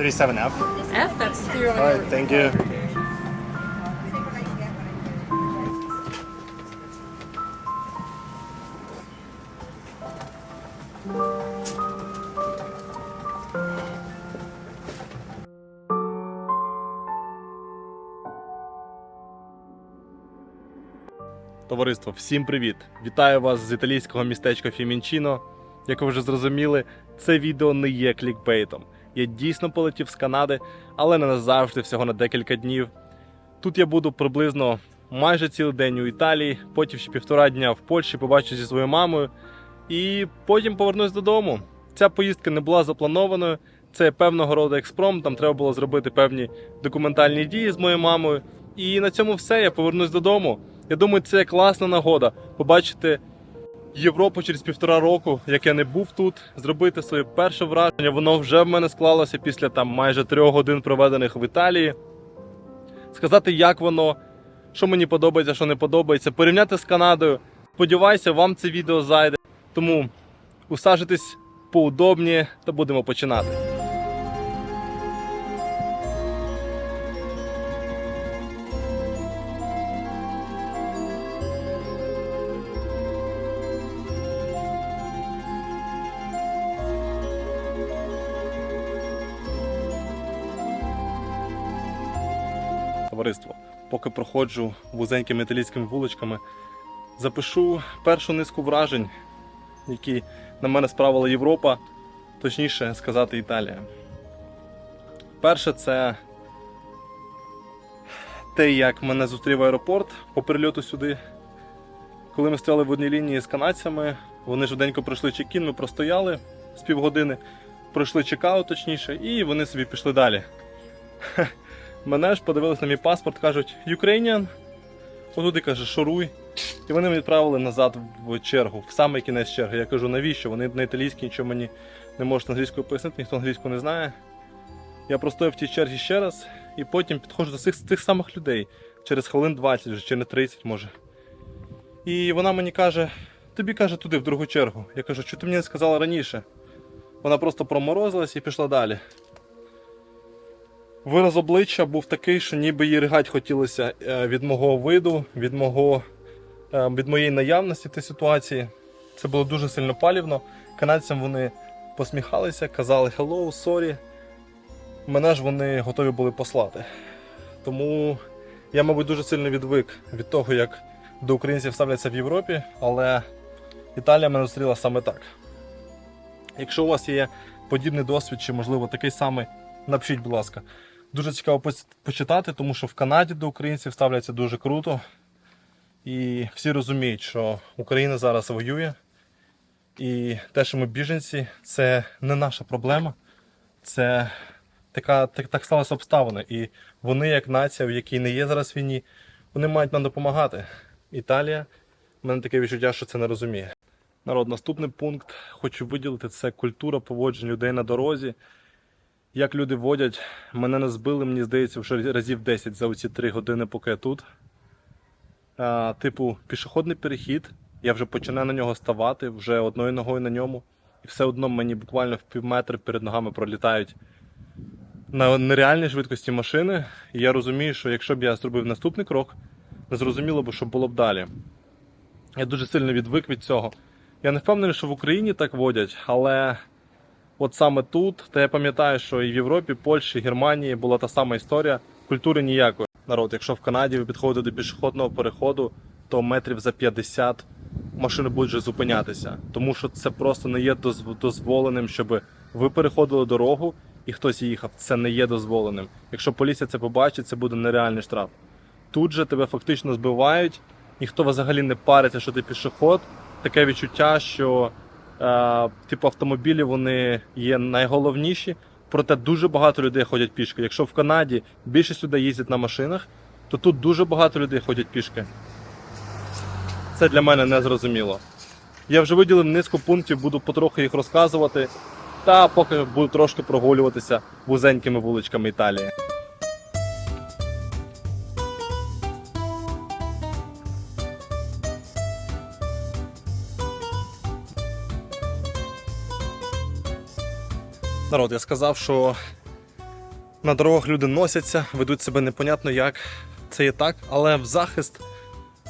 37F. F, that's through All right, thank you. Товариство, всім привіт! Вітаю вас з італійського містечка Фімінчіно. Як ви вже зрозуміли, це відео не є клікбейтом. Я дійсно полетів з Канади, але не назавжди, всього на декілька днів. Тут я буду приблизно майже цілий день у Італії, потім ще півтора дня в Польщі побачу зі своєю мамою, і потім повернусь додому. Ця поїздка не була запланованою. Це певного роду експром. Там треба було зробити певні документальні дії з моєю мамою. І на цьому все. Я повернусь додому. Я думаю, це класна нагода побачити Європу через півтора року, як я не був тут, зробити своє перше враження. Воно вже в мене склалося після там майже трьох годин проведених в Італії. Сказати, як воно, що мені подобається, що не подобається, порівняти з Канадою. Сподіваюся, вам це відео зайде. Тому усажитись поудобні, та будемо починати. Поки проходжу вузенькими італійськими вуличками, запишу першу низку вражень, які на мене справила Європа, точніше сказати Італія. Перше, це те, як мене зустрів аеропорт по прильоту сюди. Коли ми стояли в одній лінії з канадцями, вони швиденько пройшли чекін, ми простояли з півгодини, пройшли чекаут, точніше, і вони собі пішли далі. Мене ж подивились на мій паспорт, кажуть Ukrainian. Отуди каже, шуруй. І вони мене відправили назад в чергу, в самий кінець черги. Я кажу, навіщо? Вони на італійській нічого мені не можуть англійською пояснити, ніхто англійську не знає. Я простояв в тій черзі ще раз, і потім підходжу до цих, тих самих людей через хвилин 20 вже, не 30 може. І вона мені каже: тобі каже туди, в другу чергу. Я кажу, що ти мені не сказала раніше. Вона просто проморозилась і пішла далі. Вираз обличчя був такий, що ніби їй ригать хотілося е, від мого виду, від мого, е, від моєї наявності в ситуації. Це було дуже сильно палівно. Канадцям вони посміхалися, казали hello, sorry. Мене ж вони готові були послати. Тому я, мабуть, дуже сильно відвик від того, як до українців ставляться в Європі, але Італія мене зустріла саме так. Якщо у вас є подібний досвід, чи, можливо, такий самий, напишіть, будь ласка. Дуже цікаво почитати, тому що в Канаді до українців ставляться дуже круто. І всі розуміють, що Україна зараз воює. І те, що ми біженці, це не наша проблема. Це така, так, так сталося обставини. І вони, як нація, в якій не є зараз війні, вони мають нам допомагати. Італія, в мене таке відчуття, що це не розуміє. Народ, наступний пункт хочу виділити це культура поводжень людей на дорозі. Як люди водять, мене не збили, мені здається, вже разів 10 за оці 3 години, поки я тут. А, типу, пішохідний перехід, я вже починаю на нього ставати, вже одною ногою на ньому. І все одно мені буквально в півметри перед ногами пролітають на нереальній швидкості машини. І я розумію, що якщо б я зробив наступний крок, не зрозуміло б, що було б далі. Я дуже сильно відвик від цього. Я не впевнений, що в Україні так водять, але от саме тут, та я пам'ятаю, що і в Європі, Польщі, Германії була та сама історія, культури ніякої. Народ, якщо в Канаді ви підходите до пішохідного переходу, то метрів за 50 машини будуть вже зупинятися. Тому що це просто не є дозв- дозволеним, щоб ви переходили дорогу і хтось їхав. Це не є дозволеним. Якщо поліція це побачить, це буде нереальний штраф. Тут же тебе фактично збивають, ніхто взагалі не париться, що ти пішоход. Таке відчуття, що типу автомобілі вони є найголовніші, проте дуже багато людей ходять пішки. Якщо в Канаді більшість людей їздять на машинах, то тут дуже багато людей ходять пішки. Це для мене не зрозуміло. Я вже виділив низку пунктів, буду потроху їх розказувати, та поки буду трошки прогулюватися вузенькими вуличками Італії. Народ, я сказав, що На дорогах люди носяться, ведуть себе непонятно як. Це є так, але в захист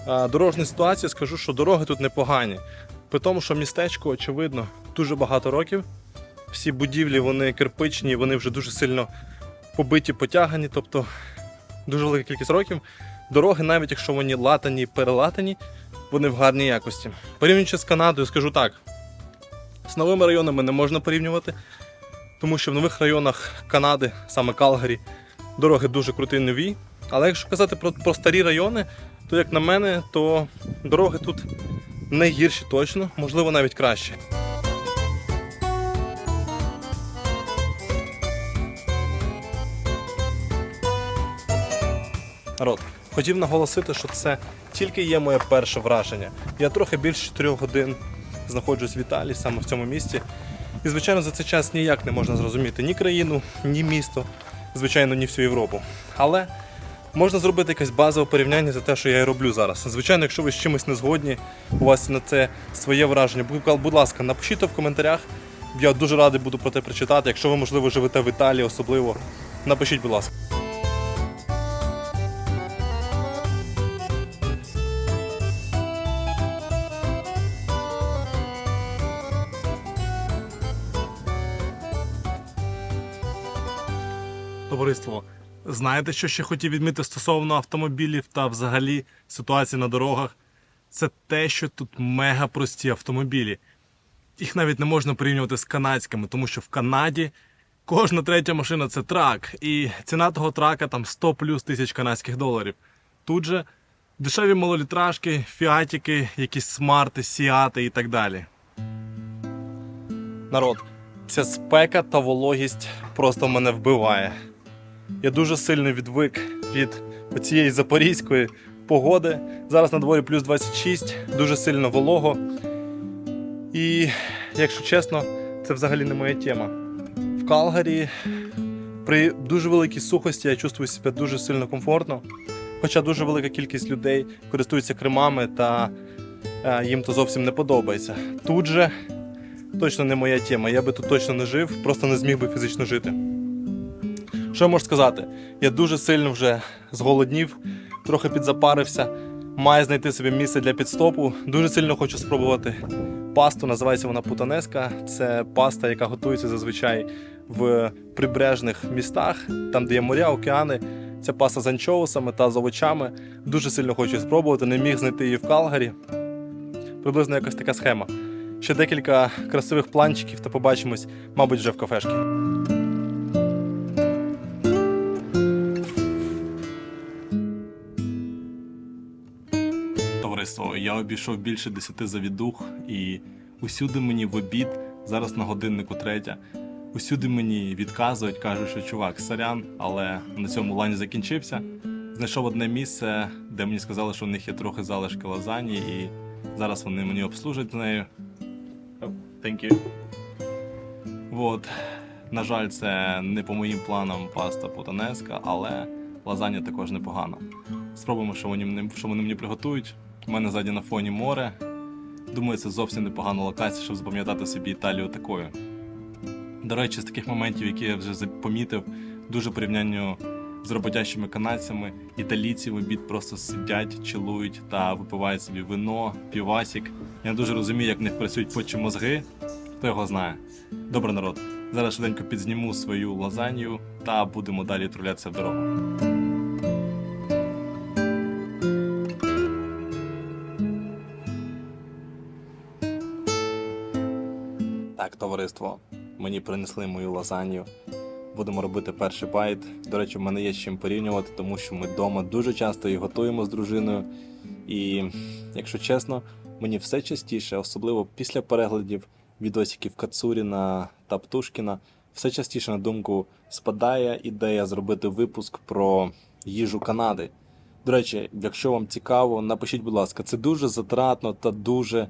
дорожньої ситуації скажу, що дороги тут непогані. При тому, що містечко, очевидно, дуже багато років. Всі будівлі вони кирпичні, вони вже дуже сильно побиті, потягані, тобто дуже велика кількість років. Дороги, навіть якщо вони латані, перелатані, вони в гарній якості. Порівнюючи з Канадою, скажу так: з новими районами не можна порівнювати, тому що в нових районах Канади, саме Калгарі, дороги дуже круті нові. Але якщо казати про, про старі райони, то як на мене, то дороги тут не гірші точно, можливо, навіть краще. Народ, хотів наголосити, що це тільки є моє перше враження. Я трохи більше 4 годин знаходжусь в Італії, саме в цьому місті. І, звичайно, за цей час ніяк не можна зрозуміти ні країну, ні місто, звичайно, ні всю Європу. Але можна зробити якесь базове порівняння за те, що я і роблю зараз. Звичайно, якщо ви з чимось не згодні, у вас на це своє враження, будь- ласка, напишіть то в коментарях. Я дуже радий буду про те прочитати. Якщо ви, можливо, живете в Італії особливо, напишіть, будь ласка. Товариство, знаєте, що ще хотів відмітити стосовно автомобілів та взагалі ситуації на дорогах? Це те, що тут мега прості автомобілі. Їх навіть не можна порівнювати з канадськими, тому що в Канаді кожна третя машина це трак, і ціна того трака там 100 плюс тисяч канадських доларів. Тут же дешеві малолітражки, фіатіки, якісь смарти, сіати і так далі. Народ, ця спека та вологість просто мене вбиває. Я дуже сильно відвик від цієї запорізької погоди. Зараз на дворі плюс 26, дуже сильно волого. І, якщо чесно, це взагалі не моя тема. В Калгарі при дуже великій сухості я чувствую себе дуже сильно комфортно. Хоча дуже велика кількість людей користуються кремами та е, їм то зовсім не подобається. Тут же точно не моя тема. Я би тут точно не жив, просто не зміг би фізично жити. Що я можу сказати? Я дуже сильно вже зголоднів, трохи підзапарився, маю знайти собі місце для підстопу. Дуже сильно хочу спробувати пасту. Називається вона путанеска. Це паста, яка готується зазвичай в прибережних містах, там, де є моря, океани. Це паста з анчоусами та з овочами. Дуже сильно хочу спробувати. Не міг знайти її в Калгарі. Приблизно якась така схема. Ще декілька красивих планчиків та побачимось, мабуть, вже в кафешці. Я обійшов більше десяти завідух, і усюди мені в обід, зараз на годиннику третя. Усюди мені відказують, кажуть, що чувак, сорян, але на цьому лайн закінчився. Знайшов одне місце, де мені сказали, що у них є трохи залишки лазані, і зараз вони мені обслужать нею. Oh, thank you. Вот. На жаль, це не по моїм планам паста путанеска, але лазанья також непогана. Спробуємо, що вони, що вони мені приготують. У мене ззаді на фоні море. Думаю, це зовсім непогана локація, щоб запам'ятати собі Італію такою. До речі, з таких моментів, які я вже помітив, дуже порівнянню з роботящими канадцями, італійці в обід просто сидять, чилують та випивають собі вино, півасік. Я не дуже розумію, як в них працюють почі мозги. Хто його знає. Добре, народ. Зараз швиденько підзніму свою лазанью та будемо далі трулятися в дорогу. Товариство, мені принесли мою лазанью. Будемо робити перший байт. До речі, в мене є з чим порівнювати, тому що ми вдома дуже часто її готуємо з дружиною. І, якщо чесно, мені все частіше, особливо після переглядів відосиків Кацуріна та Птушкіна, все частіше на думку спадає ідея зробити випуск про їжу Канади. До речі, якщо вам цікаво, напишіть, будь ласка, це дуже затратно та дуже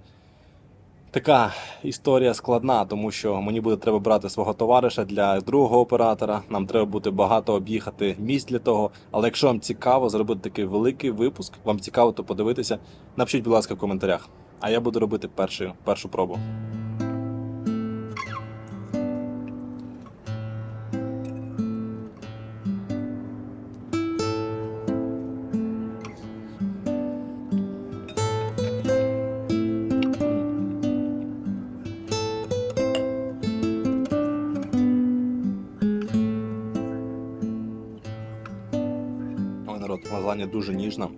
така історія складна, тому що мені буде треба брати свого товариша для другого оператора. Нам треба буде багато об'їхати місць для того. Але якщо вам цікаво зробити такий великий випуск, вам цікаво то подивитися, напишіть, будь ласка, в коментарях. А я буду робити першу, першу пробу. Лазаня дуже ніжна.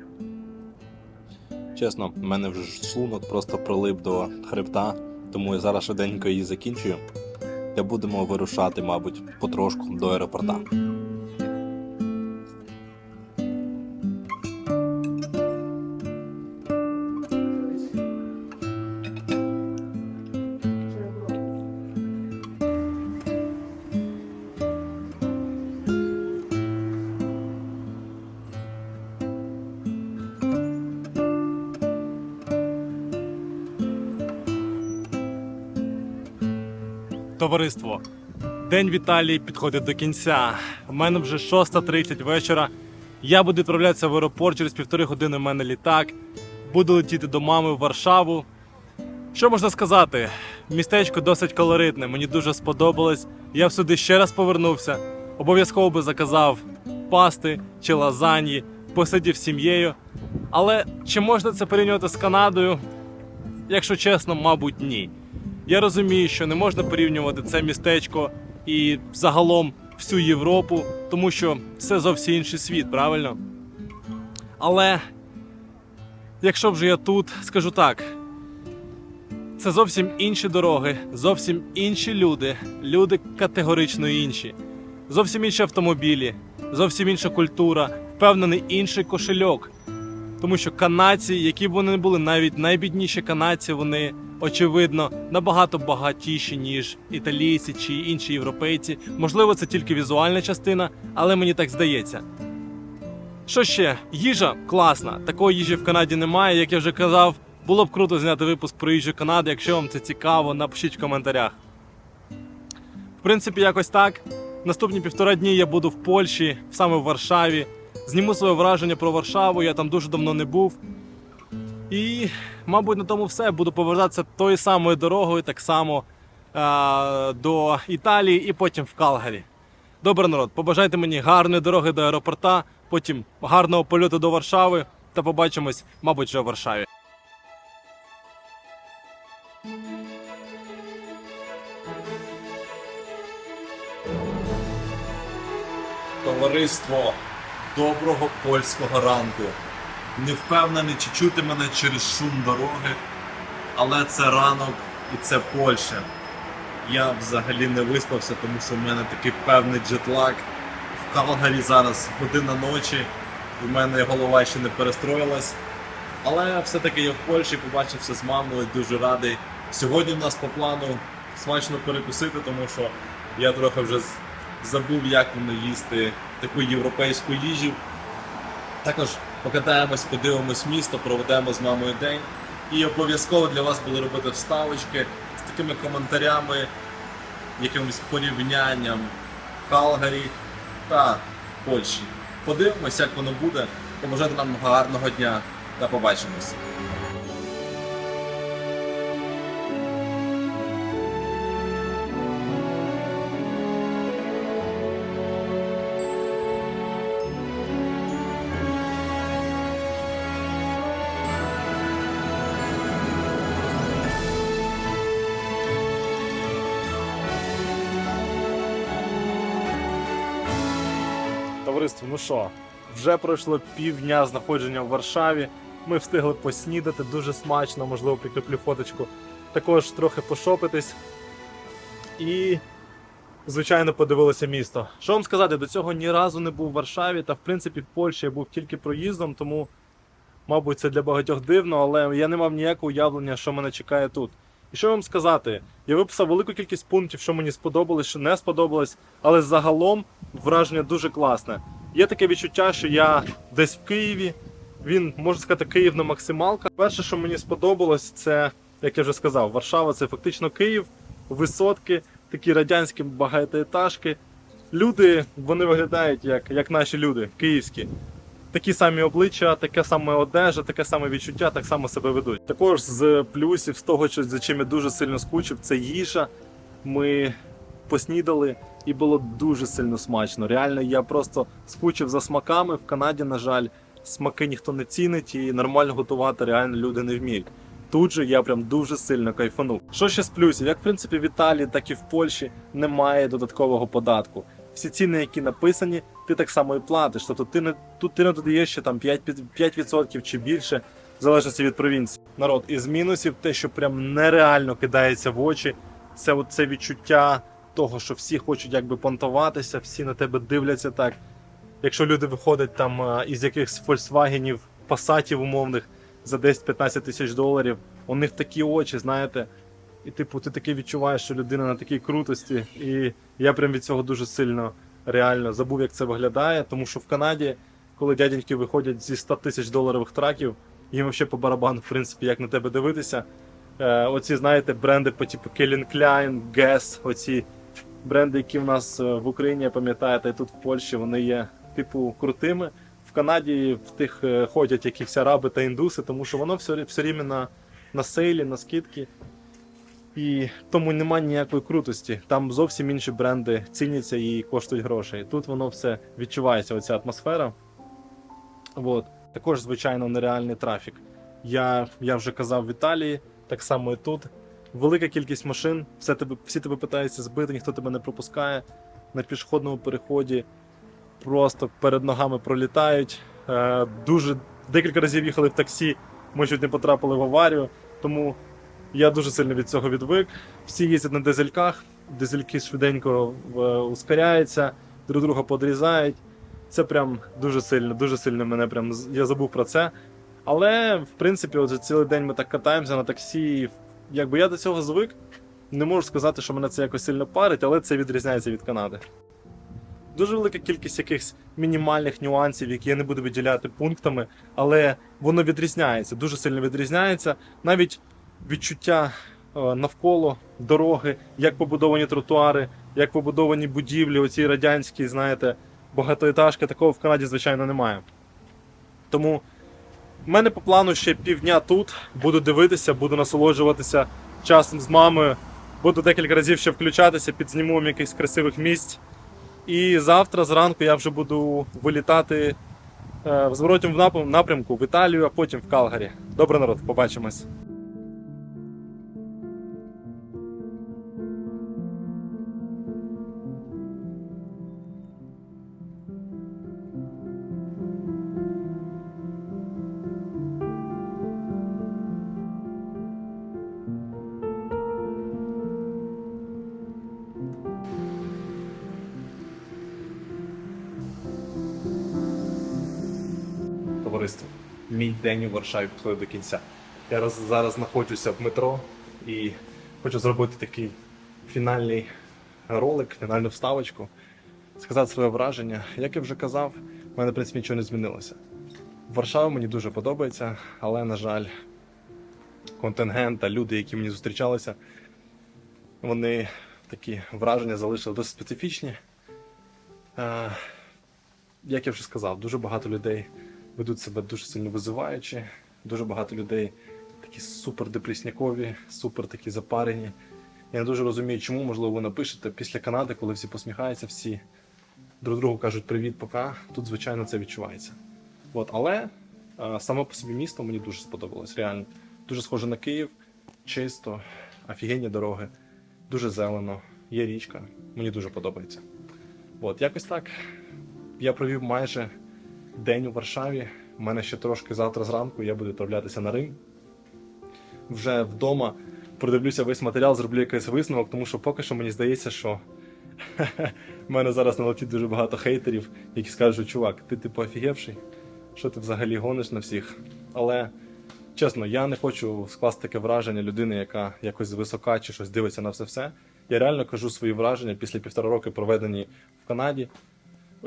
Чесно, в мене вже шлунок просто прилип до хребта, тому я зараз швиденько її закінчую. Та будемо вирушати, мабуть, потрошку до аеропорта. Товариство, день в підходить до кінця. У мене вже 6.30 вечора. Я буду відправлятися в аеропорт через півтори години. У мене літак. Буду летіти до мами в Варшаву. Що можна сказати? Містечко досить колоритне, мені дуже сподобалось. Я б сюди ще раз повернувся. Обов'язково би заказав пасти чи лазаньї, посидів з сім'єю. Але чи можна це порівнювати з Канадою? Якщо чесно, мабуть, ні. Я розумію, що не можна порівнювати це містечко і загалом всю Європу, тому що це зовсім інший світ, правильно? Але якщо вже я тут, скажу так: це зовсім інші дороги, зовсім інші люди, люди категорично інші, зовсім інші автомобілі, зовсім інша культура, впевнений інший кошельок. Тому що канадці, які б вони не були, навіть найбідніші канадці, вони очевидно набагато багатіші, ніж італійці чи інші європейці. Можливо, це тільки візуальна частина, але мені так здається. Що ще? Їжа класна. Такої їжі в Канаді немає. Як я вже казав, було б круто зняти випуск про їжу Канади. Якщо вам це цікаво, напишіть в коментарях. В принципі, якось так. Наступні півтора дні я буду в Польщі, саме в Варшаві. Зніму своє враження про Варшаву, я там дуже давно не був. І, мабуть, на тому все. Буду повертатися тою самою дорогою, так само е- до Італії і потім в Калгарі. Добре, народ, побажайте мені гарної дороги до аеропорта, потім гарного польоту до Варшави та побачимось, мабуть, вже в Варшаві. Товариство доброго польського ранку. Не впевнений, чи чути мене через шум дороги, але це ранок і це Польща. Я взагалі не виспався, тому що в мене такий певний джетлаг. В Калгарі зараз година ночі, в мене голова ще не перестроїлась. Але все-таки я в Польщі побачився з мамою, дуже радий. Сьогодні в нас по плану смачно перекусити, тому що я трохи вже забув, як воно їсти таку європейську їжу. Також покатаємось, подивимось місто, проведемо з мамою день. І обов'язково для вас буду робити вставочки з такими коментарями, якимось порівнянням Калгарі та Польщі. Подивимось, як воно буде. Побажайте нам гарного дня та побачимось. Товариство, ну що, вже пройшло півдня знаходження в Варшаві. Ми встигли поснідати дуже смачно, можливо, прикріплю фоточку. Також трохи пошопитись. І, звичайно, подивилися місто. Що вам сказати, до цього ні разу не був в Варшаві, та в принципі в Польщі я був тільки проїздом, тому, мабуть, це для багатьох дивно, але я не мав ніякого уявлення, що мене чекає тут. І що вам сказати? Я виписав велику кількість пунктів, що мені сподобалось, що не сподобалось, але загалом враження дуже класне. Є таке відчуття, що я десь в Києві. Він можна сказати, Київ на максималка. Перше, що мені сподобалось, це як я вже сказав, Варшава це фактично Київ, висотки, такі радянські багатоетажки. Люди вони виглядають як, як наші люди, київські. Такі самі обличчя, таке саме одежа, таке саме відчуття, так само себе ведуть. Також з плюсів, з того, за чим я дуже сильно скучив, це їжа. Ми поснідали і було дуже сильно смачно. Реально, я просто скучив за смаками. В Канаді, на жаль, смаки ніхто не цінить і нормально готувати реально люди не вміють. Тут же я прям дуже сильно кайфанув. Що ще з плюсів? Як в принципі в Італії, так і в Польщі немає додаткового податку. Всі ціни, які написані, ти так само і платиш. Тобто ти не тут ти не додаєш ще там 5%, 5% чи більше, в залежності від провінції. Народ, із мінусів, те, що прям нереально кидається в очі, це от це відчуття того, що всі хочуть якби понтуватися, всі на тебе дивляться так. Якщо люди виходять там із якихось фольксвагенів, пасатів умовних за 10-15 тисяч доларів, у них такі очі, знаєте. І типу, ти таки відчуваєш, що людина на такій крутості. І я прям від цього дуже сильно реально забув, як це виглядає. Тому що в Канаді, коли дяденьки виходять зі 100 тисяч доларових траків, їм взагалі по барабану, в принципі, як на тебе дивитися. Е, оці, знаєте, бренди по типу Calvin Klein, Guess, оці бренди, які в нас е, в Україні, пам'ятаєте, і тут в Польщі, вони є типу крутими. В Канаді в тих е, ходять якісь араби та індуси, тому що воно все, все рівно на, на сейлі, на скидки. І тому немає ніякої крутості. Там зовсім інші бренди ціняться і коштують грошей. Тут воно все відчувається, оця атмосфера. От. Також, звичайно, нереальний трафік. Я, я вже казав в Італії, так само і тут. Велика кількість машин, все тебе, всі тебе питаються збити, ніхто тебе не пропускає. На пішохідному переході просто перед ногами пролітають. Е, дуже декілька разів їхали в таксі, ми чуть не потрапили в аварію. Тому я дуже сильно від цього відвик. Всі їздять на дизельках, дизельки швиденько е, ускоряються, друг друга подрізають. Це прям дуже сильно, дуже сильно мене прям я забув про це. Але в принципі, от вже цілий день ми так катаємося на таксі. Якби я до цього звик, не можу сказати, що мене це якось сильно парить, але це відрізняється від Канади. Дуже велика кількість якихось мінімальних нюансів, які я не буду виділяти пунктами, але воно відрізняється, дуже сильно відрізняється. Навіть відчуття е, навколо дороги, як побудовані тротуари, як побудовані будівлі, оці радянські, знаєте, багатоетажки, такого в Канаді, звичайно, немає. Тому в мене по плану ще півдня тут. Буду дивитися, буду насолоджуватися часом з мамою. Буду декілька разів ще включатися, підзніму вам якихось красивих місць. І завтра зранку я вже буду вилітати е, в зворотньому напрямку в Італію, а потім в Калгарі. Добре, народ, побачимось. День у Варшаві підходить до кінця. Я роз- зараз знаходжуся в метро і хочу зробити такий фінальний ролик, фінальну вставочку, сказати своє враження. Як я вже казав, в мене в принципі нічого не змінилося. Варшава мені дуже подобається, але, на жаль, контингент та люди, які мені зустрічалися, вони такі враження залишили досить специфічні. Е, як я вже сказав, дуже багато людей ведуть себе дуже сильно визиваючи. Дуже багато людей такі супер депреснякові, супер такі запарені. Я не дуже розумію, чому, можливо, ви напишете після Канади, коли всі посміхаються, всі друг другу кажуть привіт, пока. Тут, звичайно, це відчувається. От, але е, саме по собі місто мені дуже сподобалось. Реально. Дуже схоже на Київ, чисто, офігенні дороги, дуже зелено, є річка. Мені дуже подобається. От, якось так. Я провів майже день у Варшаві. У мене ще трошки завтра зранку я буду відправлятися на Рим. Вже вдома продивлюся весь матеріал, зроблю якийсь висновок, тому що поки що мені здається, що в мене зараз налетить дуже багато хейтерів, які скажуть, чувак, ти типу офігевший, що ти взагалі гониш на всіх. Але чесно, я не хочу скласти таке враження людини, яка якось звисока чи щось дивиться на все все. Я реально кажу свої враження після півтора роки проведені в Канаді.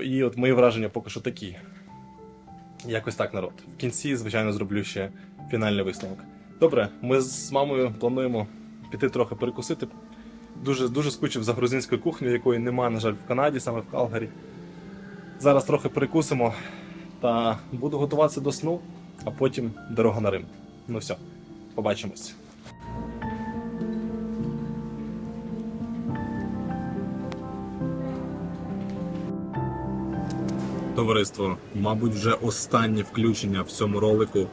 І от мої враження поки що такі. Якось так, народ. В кінці, звичайно, зроблю ще фінальний висновок. Добре, ми з мамою плануємо піти трохи перекусити. Дуже, дуже скучив за грузинською кухнею, якої немає, на жаль, в Канаді, саме в Калгарі. Зараз трохи перекусимо та буду готуватися до сну, а потім дорога на Рим. Ну все, побачимось. Товариство, мабуть, вже останнє включення в цьому ролику.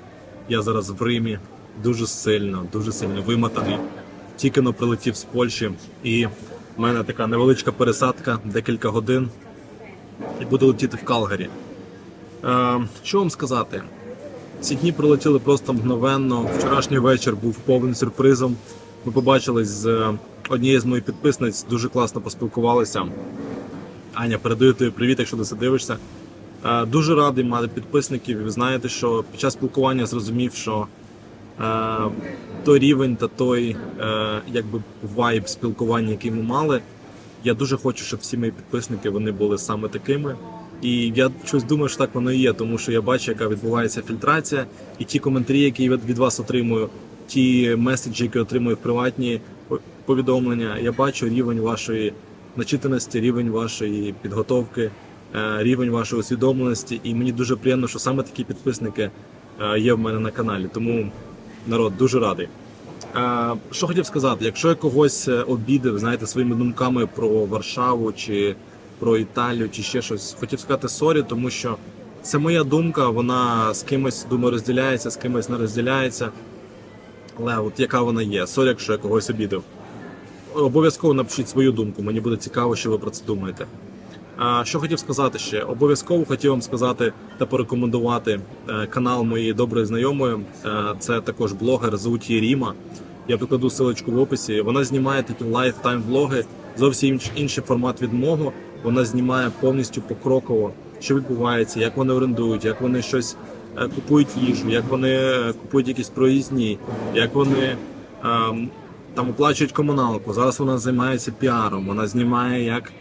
Я зараз в Римі дуже сильно, дуже сильно вимотаний. Тільки но прилетів з Польщі, і в мене така невеличка пересадка, декілька годин. і буде летіти в Калгарі. Е, що вам сказати? Ці дні пролетіли просто мгновенно. Вчорашній вечір був повним сюрпризом. Ми побачились з е, однією з моїх підписниць, дуже класно поспілкувалися. Аня, передаю тобі привіт, якщо ти це дивишся. Е, Дуже радий мати підписників. Ви знаєте, що під час спілкування зрозумів, що е, той рівень та той е, якби вайб спілкування, який ми мали, я дуже хочу, щоб всі мої підписники вони були саме такими. І я щось думаю, що так воно і є, тому що я бачу, яка відбувається фільтрація, і ті коментарі, які я від вас отримую, ті меседжі, які отримую в приватні повідомлення, я бачу рівень вашої начитаності, рівень вашої підготовки, рівень вашої усвідомленості. І мені дуже приємно, що саме такі підписники е, є в мене на каналі. Тому народ дуже радий. Е, Що хотів сказати, якщо я когось е, обідав, знаєте, своїми думками про Варшаву чи про Італію, чи ще щось, хотів сказати сорі, тому що це моя думка, вона з кимось думаю розділяється, з кимось не розділяється. Але от яка вона є? Сорі, якщо я когось обідав. Обов'язково напишіть свою думку, мені буде цікаво, що ви про це думаєте. Що хотів сказати ще? Обов'язково хотів вам сказати та порекомендувати е, канал моєї доброї знайомої. Е, Це також блогер Зауті Ріма. Я прикладу ссылочку в описі. Вона знімає такі лайфтайм влоги, зовсім інший формат від мого. Вона знімає повністю покроково, що відбувається, як вони орендують, як вони щось е, купують їжу, як вони купують якісь проїзні, як вони ем, там оплачують комуналку. Зараз вона займається піаром. Вона знімає, як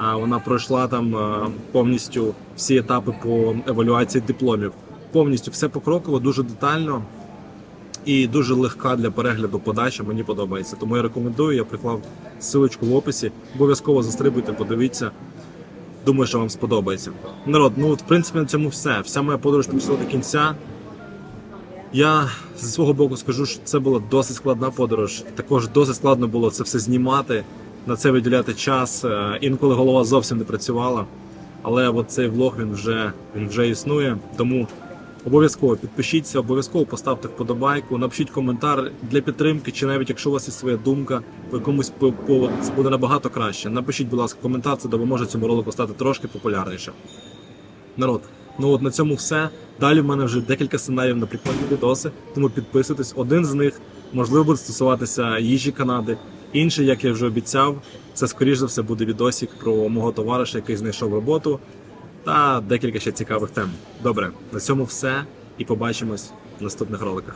вона пройшла там е, повністю всі етапи по евалюації дипломів. Повністю все покроково, дуже детально і дуже легка для перегляду подача. Мені подобається. Тому я рекомендую. Я приклав ссылочку в описі. Обов'язково застрибуйте, подивіться. Думаю, що вам сподобається. Народ, ну в принципі на цьому все. Вся моя подорож підійшла до кінця. Я зі свого боку скажу, що це була досить складна подорож. Також досить складно було це все знімати, на це виділяти час. Е, Інколи голова зовсім не працювала. Але от цей влог він вже, він вже існує. Тому обов'язково підпишіться, обов'язково поставте вподобайку, напишіть коментар для підтримки, чи навіть якщо у вас є своя думка по якомусь по- поводу, це буде набагато краще. Напишіть, будь ласка, коментар, це допоможе цьому ролику стати трошки популярнішим. Народ, ну от на цьому все. Далі в мене вже декілька сценаріїв на прикольні відоси, тому підписуйтесь. Один з них можливо буде стосуватися їжі Канади. Інший, як я вже обіцяв, це скоріш за все буде відосік про мого товариша, який знайшов роботу, та декілька ще цікавих тем. Добре, на цьому все і побачимось в наступних роликах.